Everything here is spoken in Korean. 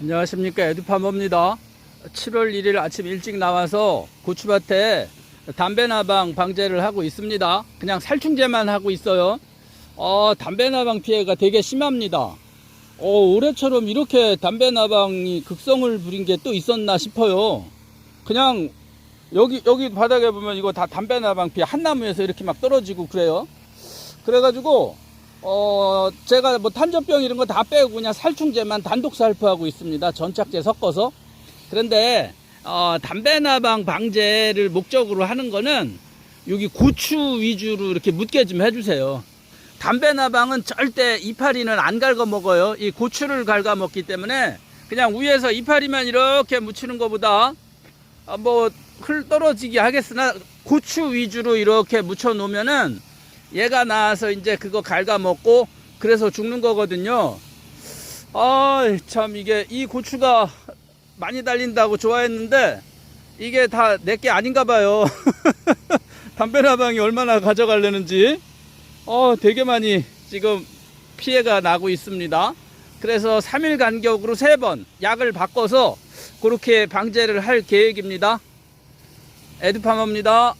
안녕하십니까. 에듀파머입니다. 7월 1일 아침 일찍 나와서 고추밭에 담배나방 방제를 하고 있습니다. 그냥 살충제만 하고 있어요. 어, 담배나방 피해가 되게 심합니다. 어, 올해처럼 이렇게 담배나방이 극성을 부린 게 또 있었나 싶어요. 그냥 여기 여기 바닥에 보면 이거 다 담배나방 피해 한 나무에서 이렇게 막 떨어지고 그래요. 그래가지고 어 제가 뭐 탄저병 이런 거 다 빼고 그냥 살충제만 단독 살포하고 있습니다. 전착제 섞어서. 그런데 어 담배나방 방제를 목적으로 하는 거는 여기 고추 위주로 이렇게 묻게 좀 해주세요. 담배나방은 절대 이파리는 안 갉아 먹어요. 이 고추를 갉아 먹기 때문에 그냥 위에서 이파리만 이렇게 묻히는 것보다 아, 뭐흙 떨어지게 하겠으나 고추 위주로 이렇게 묻혀 놓으면은 얘가 나와서 이제 그거 갉아먹고 그래서 죽는 거거든요. 아, 참 이게 이 고추가 많이 달린다고 좋아했는데 이게 다 내 게 아닌가 봐요. 담배나방이 얼마나 가져가려는지 어, 되게 많이 지금 피해가 나고 있습니다. 그래서 3일 간격으로 3번 약을 바꿔서 그렇게 방제를 할 계획입니다. 에드파머입니다.